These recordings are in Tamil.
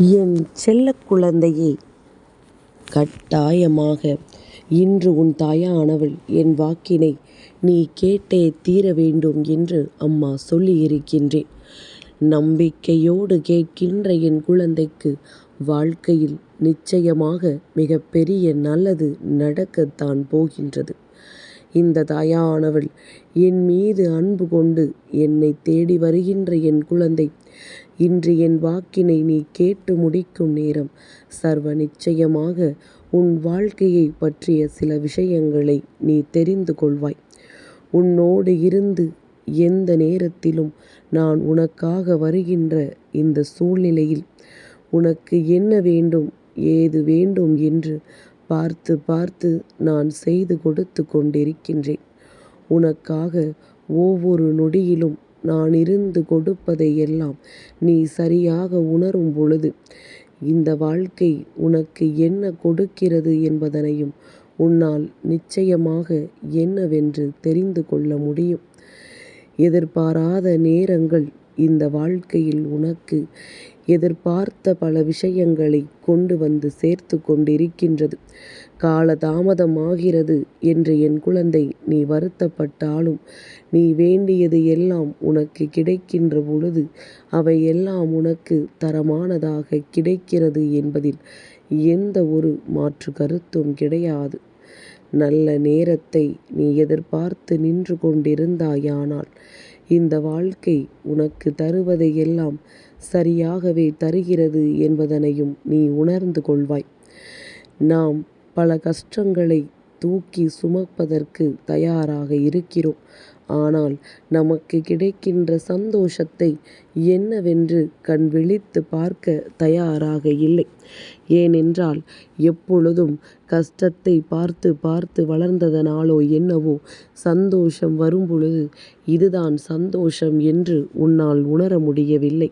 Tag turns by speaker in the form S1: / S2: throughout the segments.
S1: என் செல்ல குழந்தையே கட்டாயமாக இன்று உன் தாயானவள் என் வாக்கினை நீ கேட்டே தீர வேண்டும் என்று அம்மா சொல்லியிருக்கின்றேன். நம்பிக்கையோடு கேட்கின்ற என் குழந்தைக்கு வாழ்க்கையில் நிச்சயமாக மிகப்பெரிய நல்லது நடக்கத்தான் போகின்றது. இந்த தாயானவள் என் மீது அன்பு கொண்டு என்னை தேடி வருகின்ற என் குழந்தை இன்று என் வாக்கினை நீ கேட்டு முடிக்கும் நேரம். சர்வ நிச்சயமாக உன் வாழ்க்கையை பற்றிய சில விஷயங்களை நீ தெரிந்து கொள்வாய். உன்னோடு இருந்து எந்த நேரத்திலும் நான் உனக்காக வருகின்ற இந்த சூழ்நிலையில் உனக்கு என்ன வேண்டும் ஏது வேண்டும் என்று பார்த்து பார்த்து நான் செய்து கொடுத்து கொண்டிருக்கின்றேன். உனக்காக ஒவ்வொரு நொடியிலும் நான் இருந்து கொடுப்பதை எல்லாம் நீ சரியாக உணரும் பொழுது இந்த வாழ்க்கை உனக்கு என்ன கொடுக்கிறது என்பதனையும் உன்னால் நிச்சயமாக என்னவென்று தெரிந்து கொள்ள முடியும். எதிர்பாராத நேரங்கள் இந்த வாழ்க்கையில் உனக்கு எதிர்பார்த்த பல விஷயங்களை கொண்டு வந்து சேர்த்து கொண்டிருக்கின்றது. காலதாமதமாகிறது என்று என் குழந்தை நீ வருத்தப்பட்டாலும் நீ வேண்டியது எல்லாம் உனக்கு கிடைக்கின்ற பொழுது அவை எல்லாம் உனக்கு தரமானதாக கிடைக்கிறது என்பதில் எந்த ஒரு மாற்று கருத்தும் கிடையாது. நல்ல நேரத்தை நீ எதிர்பார்த்து நின்று கொண்டிருந்தாயானால் இந்த வாழ்க்கை உனக்கு தருவதை எல்லாம் சரியாகவே தருகிறது என்பதனையும் நீ உணர்ந்து கொள்வாய். நாம் பல கஷ்டங்களை தூக்கி சுமப்பதற்கு தயாராக இருக்கிறோம். ஆனால் நமக்கு கிடைக்கின்ற சந்தோஷத்தை என்னவென்று கண் விழித்துப் பார்க்க தயாராக இல்லை. ஏனென்றால் எப்பொழுதும் கஷ்டத்தை பார்த்து பார்த்து வளர்ந்ததனாலோ என்னவோ சந்தோஷம் வரும்பொழுது இதுதான் சந்தோஷம் என்று உன்னால் உணர முடியவில்லை.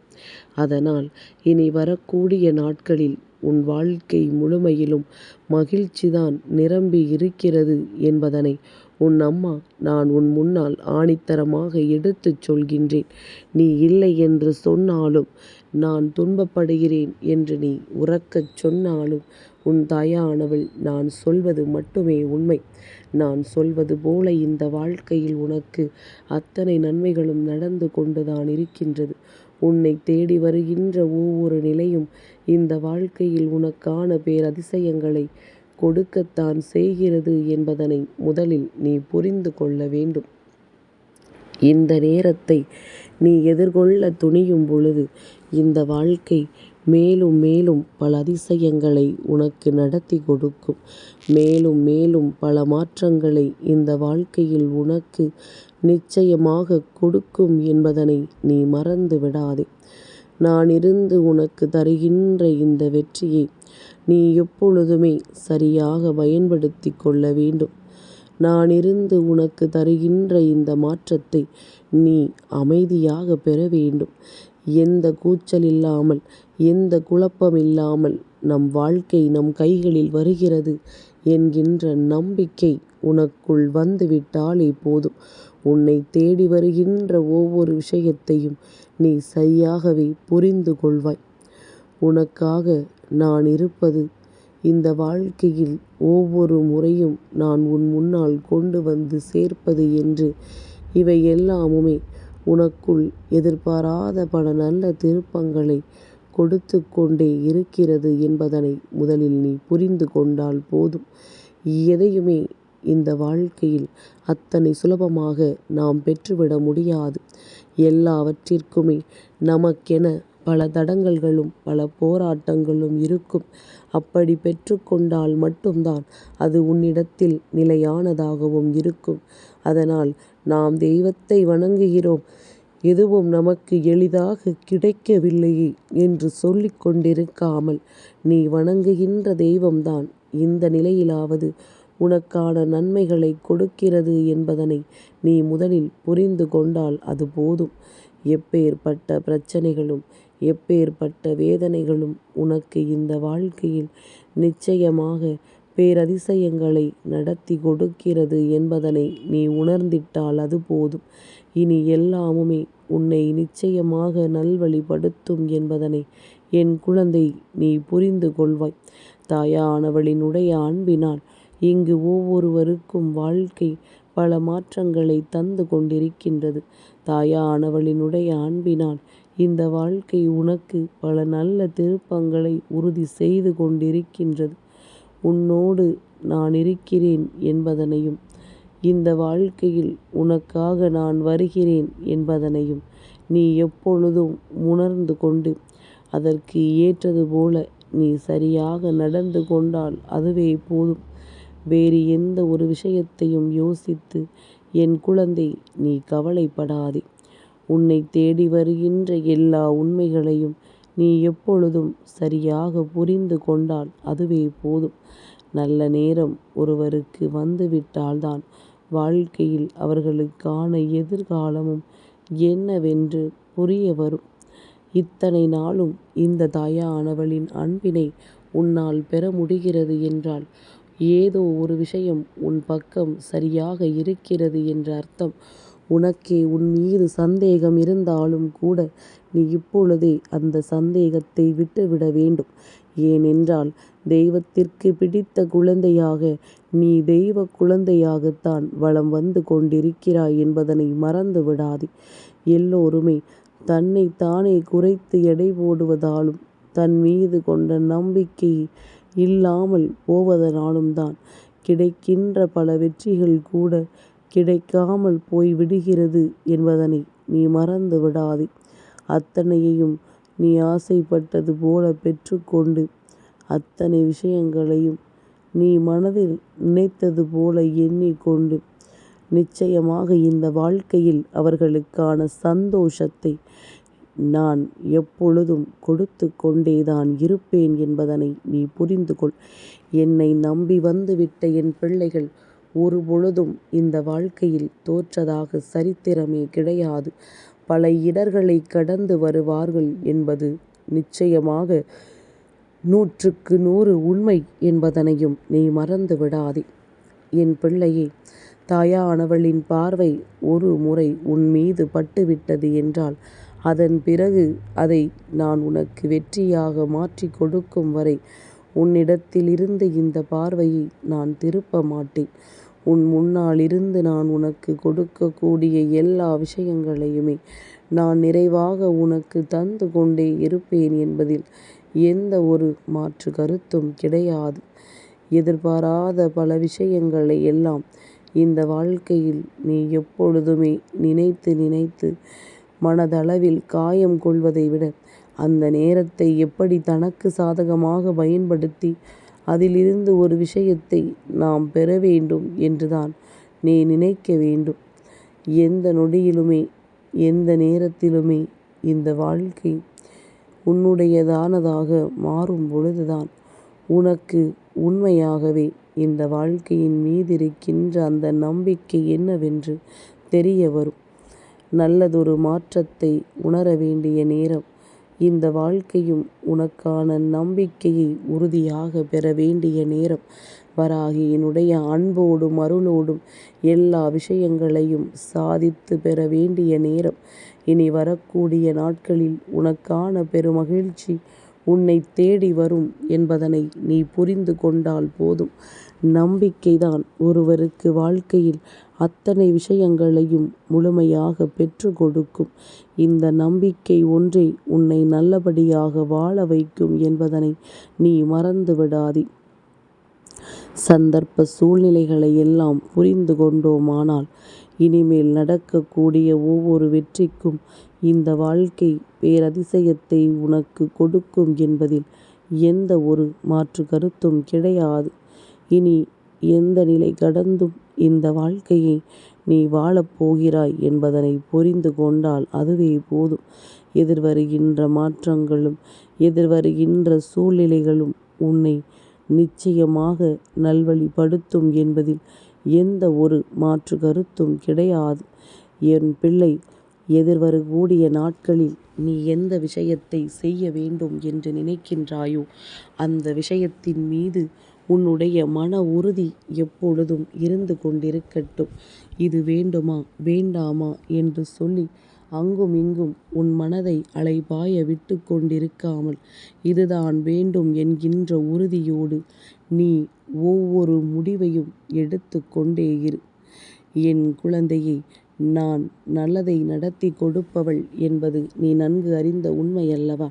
S1: அதனால் இனி வரக்கூடிய நாட்களில் உன் வாழ்க்கை முழுமையிலும் மகிழ்ச்சிதான் நிரம்பி இருக்கிறது என்பதனை உன் அம்மா நான் உன் முன்னால் ஆணித்தரமாக எடுத்துச் சொல்கின்றேன். நீ இல்லை என்று சொன்னாலும் நான் துன்பப்படுகிறேன் என்று நீ உரக்கச் சொன்னாலும் உன் தாயானவள் நான் சொல்வது மட்டுமே உண்மை. நான் சொல்வது போல இந்த வாழ்க்கையில் உனக்கு அத்தனை நன்மைகளும் நடந்து கொண்டுதான் இருக்கின்றது. உன்னைத் தேடி வருகின்ற ஒவ்வொரு நிலையும் இந்த வாழ்க்கையில் உனக்கான பேரதிசயங்களை கொடுக்கத்தான் செய்கிறது என்பதனை முதலில் நீ புரிந்து கொள்ள வேண்டும். இந்த நேரத்தை நீ எதிர்கொள்ளத் துணியும் பொழுது இந்த வாழ்க்கை மேலும் மேலும் பல அதிசயங்களை உனக்கு நடத்திக் கொடுக்கும். மேலும் மேலும் பல மாற்றங்களை இந்த வாழ்க்கையில் உனக்கு நிச்சயமாகக் கொடுக்கும் என்பதனை நீ மறந்து விடாதே. நான் இருந்து உனக்கு தருகின்ற இந்த வெற்றியை நீ எப்பொழுதுமே சரியாக பயன்படுத்திக் கொள்ள வேண்டும். நான் இருந்து உனக்கு தருகின்ற இந்த மாற்றத்தை நீ அமைதியாகப் பெற வேண்டும். எந்த கூச்சலில்லாமல் எந்த குழப்பமில்லாமல் நம் வாழ்க்கை நம் கைகளில் வருகிறது என்கின்ற நம்பிக்கை உனக்குள் வந்துவிட்டாலே போதும். உன்னைத் தேடி வருகின்ற ஒவ்வொரு விஷயத்தையும் நீ சரியாகவே புரிந்து கொள்வாய். உனக்காக நான் இருப்பது இந்த வாழ்க்கையில் ஒவ்வொரு முறையும் நான் உன் முன்னால் கொண்டு வந்து சேர்ப்பது என்று இவை எல்லாமுமே உனக்குள் எதிர்பாராத பல நல்ல திருப்பங்களை கொடுத்துக் கொண்டே இருக்கிறது என்பதனை முதலில் நீ புரிந்து கொண்டால் போதும். எதையுமே இந்த வாழ்க்கையில் அத்தனை சுலபமாக நாம் பெற்றுவிட முடியாது. எல்லாவற்றிற்குமே நமக்கென பல தடங்கல்களும் பல போராட்டங்களும் இருக்கும். அப்படி பெற்றுக் கொண்டால் மட்டும்தான் அது உன்னிடத்தில் நிலையானதாகவும் இருக்கும். அதனால் நாம் தெய்வத்தை வணங்குகிறோம் எதுவும் நமக்கு எளிதாகக் கிடைக்கவில்லையே என்று சொல்லிக் கொண்டிருக்காமல் நீ வணங்குகின்ற தெய்வம்தான் இந்த நிலையிலாவது உனக்கான நன்மைகளை கொடுக்கிறது என்பதனை நீ முதலில் புரிந்து கொண்டால் அது போதும். எப்பேற்பட்ட பிரச்சனைகளும் எப்பேற்பட்ட வேதனைகளும் உனக்கு இந்த வாழ்க்கையில் நிச்சயமாக பேரதிசயங்களை நடத்தி கொடுக்கிறது என்பதனை நீ உணர்ந்திட்டால் அது போதும். இனி எல்லாமுமே உன்னை நிச்சயமாக நல்வழிப்படுத்தும் என்பதனை என் குழந்தை நீ புரிந்து கொள்வாய் தாயானவளினுடைய அன்பினால் இங்கு ஒவ்வொருவருக்கும் வாழ்க்கை பல மாற்றங்களை தந்து கொண்டிருக்கின்றது. தாயானவளினுடைய அன்பினால் இந்த வாழ்க்கை உனக்கு பல நல்ல திருப்பங்களை உறுதி செய்து கொண்டிருக்கின்றது. உன்னோடு நான் இருக்கிறேன் என்பதனையும் இந்த வாழ்க்கையில் உனக்காக நான் வருகிறேன் என்பதனையும் நீ எப்பொழுதும் உணர்ந்து கொண்டு அதற்கு ஏற்றது போல நீ சரியாக நடந்து கொண்டால் அதுவே போதும். வேறு எந்த ஒரு விஷயத்தையும் யோசித்து என் குழந்தை நீ கவலைப்படாதே. உன்னை தேடி வருகின்ற எல்லா உண்மைகளையும் நீ எப்பொழுதும் சரியாக புரிந்து கொண்டால் அதுவே போதும். நல்ல நேரம் ஒருவருக்கு வந்துவிட்டால்தான் வாழ்க்கையில் அவர்களுக்கான எதிர்காலமும் என்னவென்று புரிய வரும். இத்தனை நாளும் இந்த தாயானவளின் அன்பினை உன்னால் பெற முடிகிறது என்றால் ஏதோ ஒரு விஷயம் உன் பக்கம் சரியாக இருக்கிறது என்ற அர்த்தம். உனக்கே உன் மீது சந்தேகம் இருந்தாலும் கூட நீ இப்பொழுதே அந்த சந்தேகத்தை விட்டுவிட வேண்டும். ஏனென்றால் தெய்வத்திற்கு பிடித்த குழந்தையாக நீ தெய்வ குழந்தையாகத்தான் வலம் வந்து கொண்டிருக்கிறாய் என்பதனை மறந்து விடாதே. எல்லோருமே தன்னை தானே குறைத்து எடை போடுவதாலும் தன் மீது கொண்ட நம்பிக்கை இல்லாமல் போவதனாலும் தான் கிடைக்கின்ற பல வெற்றிகள் கூட கிடைக்காமல் போய் விடுகிறது என்பதனை நீ மறந்து விடாதே அத்தனையையும் நீ ஆசைப்பட்டது போல பெற்றுக்கொண்டு அத்தனை விஷயங்களையும் நீ மனதில் நினைத்தது போல எண்ணிக்கொண்டு நிச்சயமாக இந்த வாழ்க்கையில் அவர்களுக்கான சந்தோஷத்தை நான் எப்பொழுதும் கொடுத்து கொண்டேதான் இருப்பேன் என்பதனை நீ புரிந்து கொள் என்னை நம்பி வந்துவிட்ட என் பிள்ளைகள் ஒரு பொழுதும் இந்த வாழ்க்கையில் தோற்றதாக சரித்திரமே கிடையாது. பல இடர்களை கடந்து வருவார்கள் என்பது நிச்சயமாக நூற்றுக்கு நூறு உண்மை என்பதனையும் நீ மறந்து விடாதே. என் பிள்ளையே தாயானவளின் பார்வை ஒரு முறை உன் மீது பட்டுவிட்டது என்றால் அதன் பிறகு அதை நான் உனக்கு வெற்றியாக மாற்றி கொடுக்கும் வரை உன்னிடத்திலிருந்து இந்த பார்வையை நான் திருப்ப மாட்டேன். உன் முன்னால் இருந்து நான் உனக்கு கொடுக்கக்கூடிய எல்லா விஷயங்களையுமே நான் நிறைவாக உனக்கு தந்து கொண்டே இருப்பேன் என்பதில் எந்த ஒரு மாற்று கருத்தும் கிடையாது. எதிர்பாராத பல விஷயங்களை எல்லாம் இந்த வாழ்க்கையில் நீ எப்பொழுதுமே நினைத்து நினைத்து மனதளவில் காயம் கொள்வதை விட அந்த நேரத்தை எப்படி தனக்கு சாதகமாக பயன்படுத்தி அதிலிருந்து ஒரு விஷயத்தை நாம் பெற வேண்டும் என்றுதான் நீ நினைக்க வேண்டும். எந்த நொடியிலுமே எந்த நேரத்திலுமே இந்த வாழ்க்கை உன்னுடையதானதாக மாறும் பொழுதுதான் உனக்கு உண்மையாகவே இந்த வாழ்க்கையின் மீதிருக்கின்ற அந்த நம்பிக்கை என்னவென்று தெரிய வரும். நல்லதொரு மாற்றத்தை உணர வேண்டிய நேரம். இந்த வாழ்க்கையும் உனக்கான நம்பிக்கையை உறுதியாக பெற வேண்டிய நேரம். வராகியினுடைய அன்போடும் அருளோடும் எல்லா விஷயங்களையும் சாதித்து பெற வேண்டிய நேரம். இனி வரக்கூடிய நாட்களில் உனக்கான பெருமகிழ்ச்சி உன்னை தேடி வரும் என்பதனை நீ புரிந்து கொண்டால் போதும். நம்பிக்கைதான் ஒருவருக்கு வாழ்க்கையில் அத்தனை விஷயங்களையும் முழுமையாக பெற்று கொடுக்கும். இந்த நம்பிக்கை ஒன்றே உன்னை நல்லபடியாக வாழ வைக்கும் என்பதனை நீ மறந்து விடாதே. சந்தர்ப்ப சூழ்நிலைகளை எல்லாம் புரிந்து கொண்டோமானால் இனிமேல் நடக்கக்கூடிய ஒவ்வொரு வெற்றிக்கும் இந்த வாழ்க்கை பேரதிசயத்தை உனக்கு கொடுக்கும் என்பதில் எந்த ஒரு மாற்று கருத்தும் கிடையாது. இனி எந்த நிலை கடந்தும் இந்த வாழ்க்கையை நீ வாழப்போகிறாய் என்பதனை புரிந்து கொண்டால் அதுவே போதும். எதிர்வருகின்ற மாற்றங்களும் எதிர்வருகின்ற சூழ்நிலைகளும் உன்னை நிச்சயமாக நல்வழிப்படுத்தும் என்பதில் எந்த ஒரு மாற்று கருத்தும் கிடையாது. என் பிள்ளை எதிர்வரக்கூடிய நாட்களில் நீ எந்த விஷயத்தை செய்ய வேண்டும் என்று நினைக்கின்றாயோ அந்த விஷயத்தின் மீது உன்னுடைய மன உறுதி எப்பொழுதும் இருந்து கொண்டிருக்கட்டும் இது வேண்டுமா வேண்டாமா என்று சொல்லி அங்கும் இங்கும் உன் மனதை அலைபாய விட்டு கொண்டிருக்காமல் இதுதான் வேண்டும் என்கின்ற உறுதியோடு நீ ஒவ்வொரு முடிவையும் எடுத்து கொண்டே இரு. என் குழந்தையே நான் நல்லதை நடத்தி கொடுப்பவள் என்பது நீ நன்கு அறிந்த உண்மையல்லவா?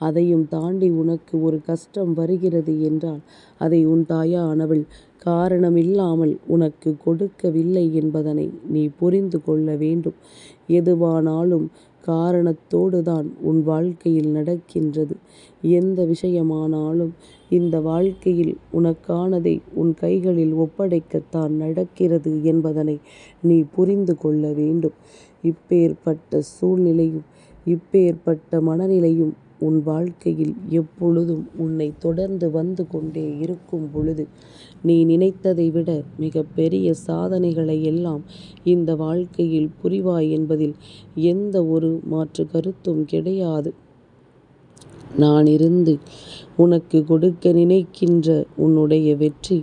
S1: அதையும் தாண்டி உனக்கு ஒரு கஷ்டம் வருகிறது என்றால் அதை உன் தாயானவள் காரணமில்லாமல் உனக்கு கொடுக்கவில்லை என்பதனை நீ புரிந்து கொள்ள வேண்டும். எதுவானாலும் காரணத்தோடுதான் உன் வாழ்க்கையில் நடக்கின்றது. எந்த விஷயமானாலும் இந்த வாழ்க்கையில் உனக்கானதை உன் கைகளில் ஒப்படைக்கத்தான் நடக்கிறது என்பதனை நீ புரிந்து கொள்ள வேண்டும். இப்பேற்பட்ட சூழ்நிலையும் இப்பேற்பட்ட மனநிலையும் உன் வாழ்க்கையில் எப்பொழுதும் உன்னை தொடர்ந்து வந்து கொண்டே இருக்கும் பொழுது நீ நினைத்ததை விட மிக பெரிய சாதனைகளை எல்லாம் இந்த வாழ்க்கையில் புரிவாய் என்பதில் எந்த ஒரு மாற்று கருத்தும் கிடையாது. நான் இருந்து உனக்கு கொடுக்க நினைக்கின்ற உன்னுடைய வெற்றி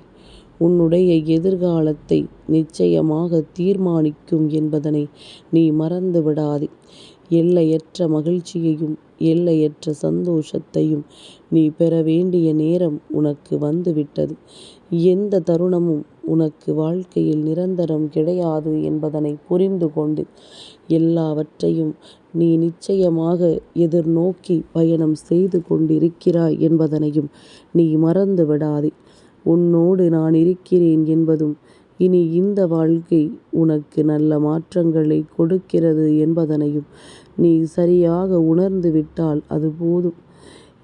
S1: உன்னுடைய எதிர்காலத்தை நிச்சயமாக தீர்மானிக்கும் என்பதனை நீ மறந்து விடாதே. எல்லையற்ற மகிழ்ச்சியையும் எல்லையற்ற சந்தோஷத்தையும் நீ பெற வேண்டிய நேரம் உனக்கு வந்துவிட்டது எந்த தருணமும் உனக்கு வாழ்க்கையில் நிரந்தரம் கிடையாது என்பதனை புரிந்து கொண்டு எல்லாவற்றையும் நீ நிச்சயமாக எதிர்நோக்கி பயணம் செய்து கொண்டிருக்கிறாய் என்பதனையும் நீ மறந்து விடாதே. உன்னோடு நான் இருக்கிறேன் என்பதும் இனி இந்த வாழ்க்கை உனக்கு நல்ல மாற்றங்களைக் கொடுக்கிறது என்பதனையும் நீ சரியாக உணர்ந்து விட்டால் அது போதும்.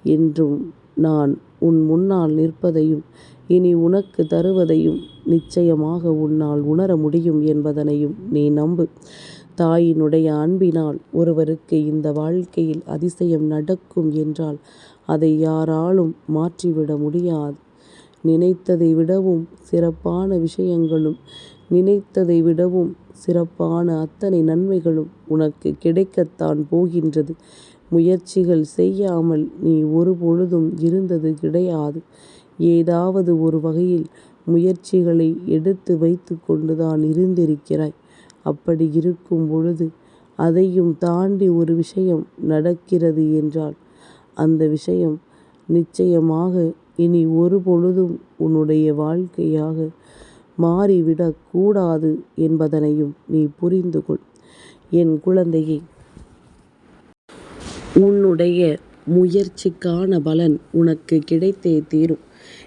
S1: என்றும் நான் உன் முன்னால் நிற்பதையும் இனி உனக்கு தருவதையும் நிச்சயமாக உன்னால் உணர முடியும் என்பதனையும் நீ நம்பு. தாயினுடைய அன்பினால் ஒருவருக்கு இந்த வாழ்க்கையில் அதிசயம் நடக்கும் என்றால் அதை யாராலும் மாற்றிவிட முடியாது. நினைத்ததை விடவும் சிறப்பான விஷயங்களும் நினைத்ததை விடவும் சிறப்பான அத்தனை நன்மைகளும் உனக்கு கிடைக்கத்தான் போகின்றது. முயற்சிகள் செய்யாமல் நீ ஒருபொழுதும் இருந்தது கிடையாது. ஏதாவது ஒரு வகையில் முயற்சிகளை எடுத்து வைத்துக் கொண்டுதான் இருந்திருக்கிறாய். அப்படி இருக்கும் பொழுது அதையும் தாண்டி ஒரு விஷயம் நடக்கிறது என்றால் அந்த விஷயம் நிச்சயமாக இனி ஒரு பொழுதும் உன்னுடைய வாழ்க்கையாக மாறிவிடக் கூடாது என்பதனையும் நீ புரிந்து கொள். என் குழந்தையே உன்னுடைய முயற்சிக்கான பலன் உனக்கு கிடைத்தே தீரும்.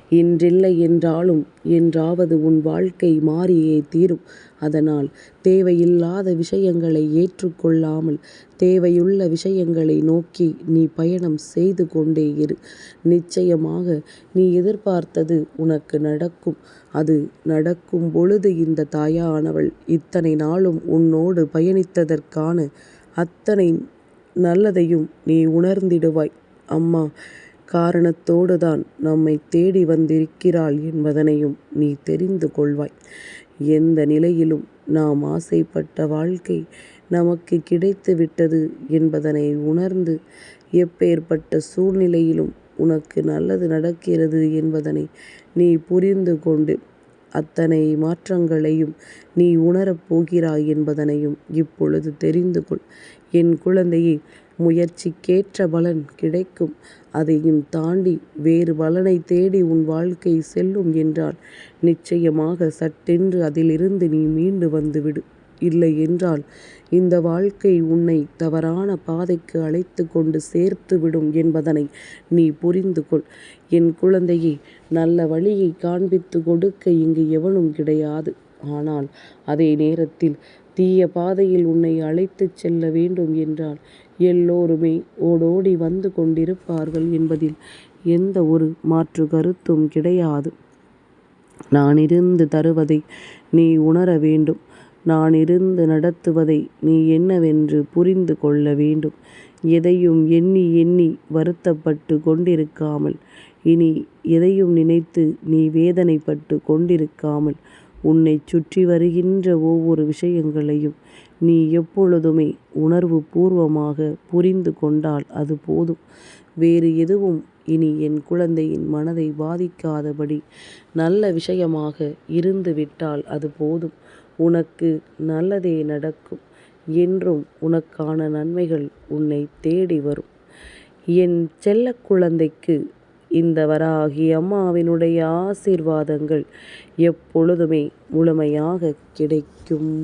S1: இன்றில்லை என்றாலும் என்றாவது உன் வாழ்க்கை மாறியே தீரும். அதனால் தேவையில்லாத விஷயங்களை ஏற்றுக் கொள்ளாமல் தேவையுள்ள விஷயங்களை நோக்கி நீ பயணம் செய்து கொண்டே இரு. நிச்சயமாக நீ எதிர்பார்த்தது உனக்கு நடக்கும். அது நடக்கும் பொழுது இந்த தாயானவள் இத்தனை நாளும் உன்னோடு பயணித்ததற்கான அத்தனை நல்லதையும் நீ உணர்ந்திடுவாய். அம்மா காரணத்தோடுதான் நம்மை தேடி வந்திருக்கிறாள் என்பதனையும் நீ தெரிந்து கொள்வாய். எந்த நிலையிலும் நாம் ஆசைப்பட்ட வாழ்க்கை நமக்கு கிடைத்து விட்டது என்பதனை உணர்ந்து எப்பேற்பட்ட சூழ்நிலையிலும் உனக்கு நல்லது நடக்கிறது என்பதனை நீ புரிந்து கொண்டு அத்தனை மாற்றங்களையும் நீ உணரப் போகிறாய் என்பதனையும் இப்பொழுது தெரிந்து கொள். என் குழந்தையே முயற்சிக்கேற்ற பலன் கிடைக்கும். அதையும் தாண்டி வேறு பலனைத் தேடி உன் வாழ்க்கை செல்லும் என்றால் நிச்சயமாக சட்டென்று அதிலிருந்து நீ மீண்டு வந்து விடு. இல்லையென்றால் இந்த வாழ்க்கை உன்னை தவறான பாதைக்கு அழைத்துக் கொண்டு சேர்த்து விடும் என்பதனை நீ புரிந்து கொள். என் குழந்தையே நல்ல வழியைக் காண்பித்துக் கொடுக்க இங்கு எவனும் கிடையாது. ஆனால் அதே நேரத்தில் தீய பாதையில் உன்னை அழைத்துச் செல்ல வேண்டும் என்றால் எல்லோருமே ஓடோடி வந்து கொண்டிருப்பார்கள் என்பதில் எந்த ஒரு மாற்று கருத்தும் கிடையாது. நான் இருந்து தருவதை நீ உணர வேண்டும். நான் இருந்து நடத்துவதை நீ என்னவென்று புரிந்து கொள்ள வேண்டும். எதையும் எண்ணி எண்ணி வருத்தப்பட்டுக் கொண்டிருக்காமல் இனி எதையும் நினைத்து நீ வேதனைப்பட்டுக் கொண்டிருக்காமல் உன்னைச் சுற்றி வருகின்ற ஒவ்வொரு விஷயங்களையும் நீ எப்பொழுதுமே உணர்வு பூர்வமாக புரிந்து கொண்டால் அது போதும். வேறு எதுவும் இனி என் குழந்தையின் மனதை பாதிக்காதபடி நல்ல விஷயமாக இருந்து விட்டால் அது போதும். உனக்கு நல்லதே நடக்கும். என்றும் உனக்கான நன்மைகள் உன்னை தேடி வரும். என் செல்ல குழந்தைக்கு இந்த வராகி அம்மாவினுடைய ஆசீர்வாதங்கள் எப்பொழுதுமே முழுமையாக கிடைக்கும்.